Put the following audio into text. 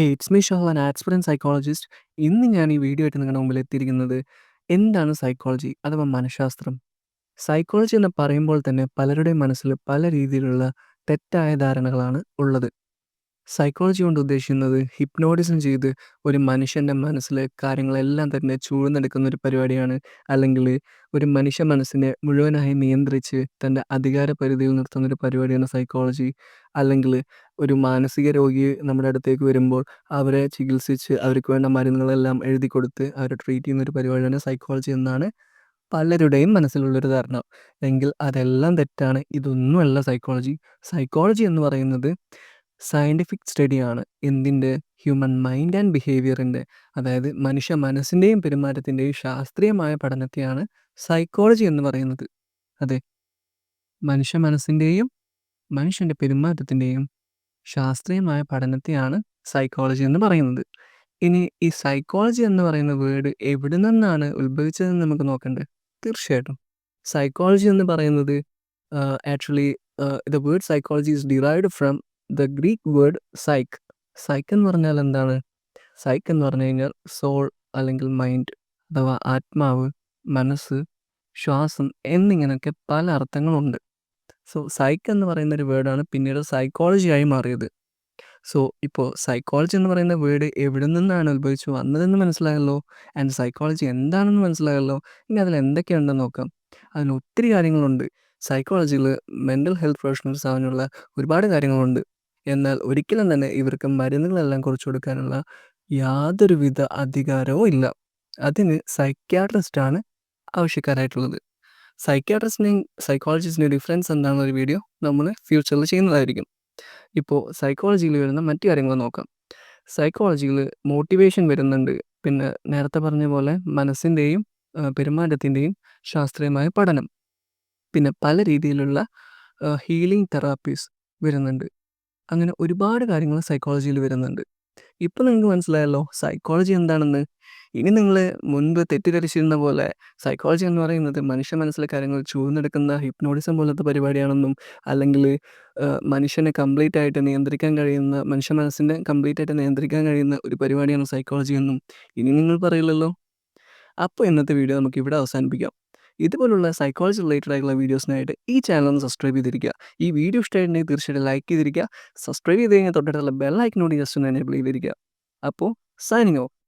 Hey it's me Shahwan aspirant psychologist. ഇന്ന് ഞാൻ ഈ വീഡിയോ ആയിട്ട് നിങ്ങളുടെ മുമ്പിൽ എത്തിയിരിക്കുന്നത് എന്താണ് സൈക്കോളജി അഥവാ മനഃശാസ്ത്രം? സൈക്കോളജി എന്ന് പറയുമ്പോൾ തന്നെ പലരുടെയും മനസ്സിൽ പല രീതിയിലുള്ള തെറ്റായ ധാരണകളാണ് ഉള്ളത്. സൈക്കോളജി കൊണ്ട് ഉദ്ദേശിക്കുന്നത് ഹിപ്നോട്ടിസം ചെയ്ത് ഒരു മനുഷ്യന്റെ മനസ്സിലെ കാര്യങ്ങളെല്ലാം തന്നെ ചൂഴ്ന്നെടുക്കുന്ന ഒരു പരിപാടിയാണ്. അല്ലെങ്കിൽ ഒരു മനുഷ്യ മനസ്സിനെ മുഴുവനായി നിയന്ത്രിച്ച് തന്റെ അധികാര പരിധിയിൽ നിർത്തുന്ന ഒരു പരിപാടിയാണ് സൈക്കോളജി. അല്ലെങ്കിൽ ഒരു മാനസിക രോഗി നമ്മുടെ അടുത്തേക്ക് വരുമ്പോൾ അവരെ ചികിത്സിച്ച് അവർക്ക് വേണ്ട മരുന്നുകളെല്ലാം എഴുതി കൊടുത്ത് അവരെ ട്രീറ്റ് ചെയ്യുന്ന ഒരു പരിപാടിയാണ് സൈക്കോളജി എന്നാണ് പലരുടെയും മനസ്സിലുള്ളൊരു ധാരണ. എങ്കിൽ അതെല്ലാം തെറ്റാണ്. ഇതൊന്നുമല്ല സൈക്കോളജി. സൈക്കോളജി എന്ന് പറയുന്നത് സയന്റിഫിക് സ്റ്റഡിയാണ്. എന്തിന്റെ? ഹ്യൂമൻ മൈൻഡ് ആൻഡ് ബിഹേവിയറിന്റെ അതായത് മനുഷ്യ മനസ്സിന്റെയും പെരുമാറ്റത്തിന്റെയും ശാസ്ത്രീയമായ പഠനത്തെയാണ് സൈക്കോളജി എന്ന് പറയുന്നത്. അതെ. മനുഷ്യ മനസ്സിന്റെയും മനുഷ്യന്റെ പെരുമാറ്റത്തിന്റെയും ശാസ്ത്രീയമായ പഠനത്തെയാണ് സൈക്കോളജി എന്ന് പറയുന്നത്. ഇനി ഈ സൈക്കോളജി എന്ന് പറയുന്ന വേർഡ് എവിടെ നിന്നാണ് ഉത്ഭവിച്ചതെന്ന് നമുക്ക് നോക്കണ്ടേ? തീർച്ചയായിട്ടും. സൈക്കോളജി എന്ന് പറയുന്നത് actually the word psychology is derived from the Greek word psyche. Psyche എന്ന് പറഞ്ഞാൽ എന്താണ്? സൈക്ക് എന്ന് പറഞ്ഞു കഴിഞ്ഞാൽ സോൾ അല്ലെങ്കിൽ മൈൻഡ് അഥവാ ആത്മാവ്, മനസ്സ്, ശ്വാസം എന്നിങ്ങനെയൊക്കെ പല അർത്ഥങ്ങളുണ്ട്. സോ സൈക്ക് എന്ന് പറയുന്ന ഒരു വേർഡാണ് പിന്നീട് സൈക്കോളജി ആയി മാറിയത്. സോ ഇപ്പോൾ സൈക്കോളജി എന്ന് പറയുന്ന വേർഡ് എവിടെ നിന്നാണ് ഉത്ഭവിച്ചു വന്നതെന്ന് മനസ്സിലായല്ലോ. ആൻഡ് സൈക്കോളജി എന്താണെന്ന് മനസ്സിലായല്ലോ. ഇനി അതിൽ എന്തൊക്കെയുണ്ടെന്ന് നോക്കാം. അതിന് ഒത്തിരി കാര്യങ്ങളുണ്ട്. സൈക്കോളജിയിൽ മെന്റൽ ഹെൽത്ത് പ്രൊഫഷണൽസ് ആവാനുള്ള ഒരുപാട് കാര്യങ്ങളുണ്ട്. എന്നാൽ ഒരിക്കലും തന്നെ ഇവർക്ക് മരുന്നുകളെല്ലാം കുറച്ചു കൊടുക്കാനുള്ള യാതൊരുവിധ അധികാരവും ഇല്ല. അതിന് സൈക്യാട്രിസ്റ്റാണ് ആവശ്യക്കാരായിട്ടുള്ളത്. സൈക്യാട്രിസ്റ്റിനെയും സൈക്കോളജിസ്റ്റിനെയും ഡിഫറൻസ് എന്താണെന്ന ഒരു വീഡിയോ നമ്മൾ ഫ്യൂച്ചറിൽ ചെയ്യുന്നതായിരിക്കും. ഇപ്പോൾ സൈക്കോളജിയിൽ വരുന്ന മറ്റു കാര്യങ്ങൾ നോക്കാം. സൈക്കോളജിയിൽ മോട്ടിവേഷൻ വരുന്നുണ്ട്. പിന്നെ നേരത്തെ പറഞ്ഞ പോലെ മനസ്സിന്റെയും പെരുമാറ്റത്തിന്റെയും ശാസ്ത്രീയമായ പഠനം. പിന്നെ പല രീതിയിലുള്ള ഹീലിംഗ് തെറാപ്പീസ് വരുന്നുണ്ട്. അങ്ങനെ ഒരുപാട് കാര്യങ്ങൾ സൈക്കോളജിയിൽ വരുന്നുണ്ട്. ഇപ്പോൾ നിങ്ങൾക്ക് മനസ്സിലായല്ലോ സൈക്കോളജി എന്താണെന്ന്. ഇനി നിങ്ങൾ മുൻപ് തെറ്റിദ്ധരിച്ചിരുന്ന പോലെ സൈക്കോളജി എന്ന് പറയുന്നത് മനുഷ്യ മനസ്സിലെ കാര്യങ്ങൾ ചൂർന്നെടുക്കുന്ന ഹിപ്നോട്ടിസം പോലത്തെ പരിപാടിയാണെന്നും അല്ലെങ്കിൽ മനുഷ്യനെ കംപ്ലീറ്റ് ആയിട്ട് നിയന്ത്രിക്കാൻ കഴിയുന്ന മനുഷ്യ മനസ്സിനെ കംപ്ലീറ്റ് ആയിട്ട് നിയന്ത്രിക്കാൻ കഴിയുന്ന ഒരു പരിപാടിയാണ് സൈക്കോളജി എന്നും ഇനി നിങ്ങൾ പറയില്ലല്ലോ. അപ്പോൾ ഇന്നത്തെ വീഡിയോ നമുക്ക് ഇവിടെ അവസാനിപ്പിക്കാം. ഇതുപോലുള്ള സൈക്കോളജി റിലേറ്റഡ് ആയിട്ടുള്ള വീഡിയോസിനായിട്ട് ഈ ചാനൽ ഒന്ന് സബ്സ്ക്രൈബ് ചെയ്തിരിക്കുക. ഈ വീഡിയോ ഇഷ്ടമായിട്ടുണ്ടെങ്കിൽ തീർച്ചയായിട്ടും ലൈക്ക് ചെയ്തിരിക്കുക. സബ്സ്ക്രൈബ് ചെയ്ത് കഴിഞ്ഞാൽ തൊട്ടടുത്തുള്ള കൂടി ജസ്റ്റ് ഒന്ന് എനേബിൾ ചെയ്തിരിക്കുക. അപ്പോൾ സൈനിങ് ഓഫ്.